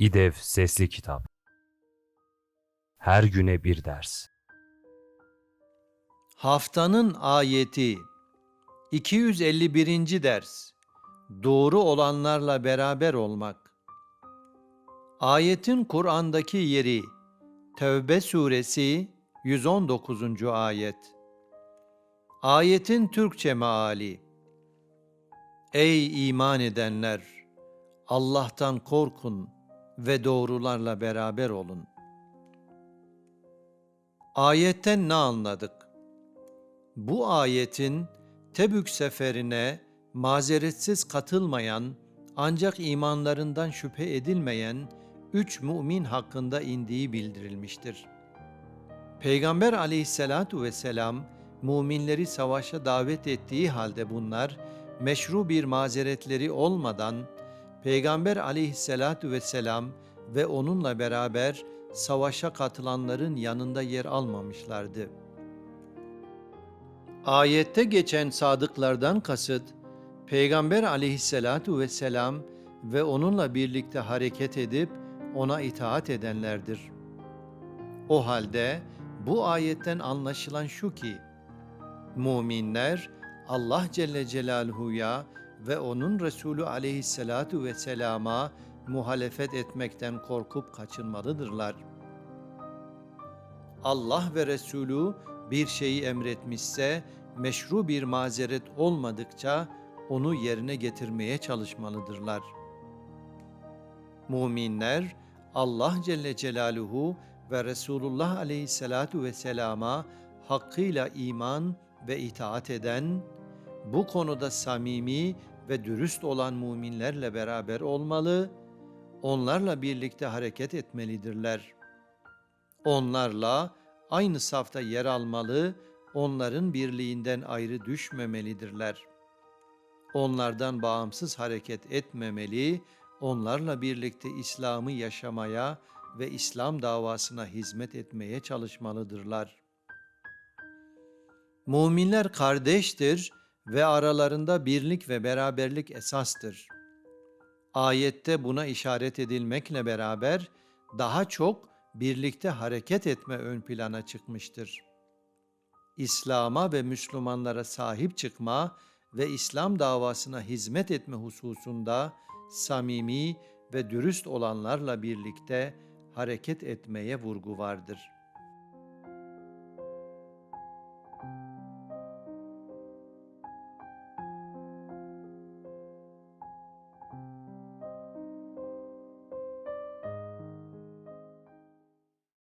İDEV Sesli Kitap Her güne bir ders Haftanın ayeti 251. ders Doğru olanlarla beraber olmak Ayetin Kur'an'daki yeri Tevbe suresi 119. ayet Ayetin Türkçe meali Ey iman edenler! Allah'tan korkun ve doğrularla beraber olun. Ayetten ne anladık? Bu ayetin Tebük seferine mazeretsiz katılmayan ancak imanlarından şüphe edilmeyen üç mümin hakkında indiği bildirilmiştir. Peygamber aleyhissalatu vesselam müminleri savaşa davet ettiği halde bunlar meşru bir mazeretleri olmadan Peygamber aleyhissalatu vesselam ve onunla beraber savaşa katılanların yanında yer almamışlardı. Ayette geçen sadıklardan kasıt, Peygamber aleyhissalatu vesselam ve onunla birlikte hareket edip ona itaat edenlerdir. O halde bu ayetten anlaşılan şu ki, müminler Allah Celle Celaluhu'ya ve onun Resulü aleyhissalatu vesselama muhalefet etmekten korkup kaçınmalıdırlar. Allah ve Resulü bir şeyi emretmişse meşru bir mazeret olmadıkça onu yerine getirmeye çalışmalıdırlar. Müminler Allah Celle Celaluhu ve Resulullah Aleyhisselatu Vesselam'a hakkıyla iman ve itaat eden, bu konuda samimi ve dürüst olan müminlerle beraber olmalı, onlarla birlikte hareket etmelidirler. Onlarla aynı safta yer almalı, onların birliğinden ayrı düşmemelidirler. Onlardan bağımsız hareket etmemeli, onlarla birlikte İslam'ı yaşamaya ve İslam davasına hizmet etmeye çalışmalıdırlar. Müminler kardeştir ve aralarında birlik ve beraberlik esastır. Ayette buna işaret edilmekle beraber daha çok birlikte hareket etme ön plana çıkmıştır. İslam'a ve Müslümanlara sahip çıkma ve İslam davasına hizmet etme hususunda samimi ve dürüst olanlarla birlikte hareket etmeye vurgu vardır.''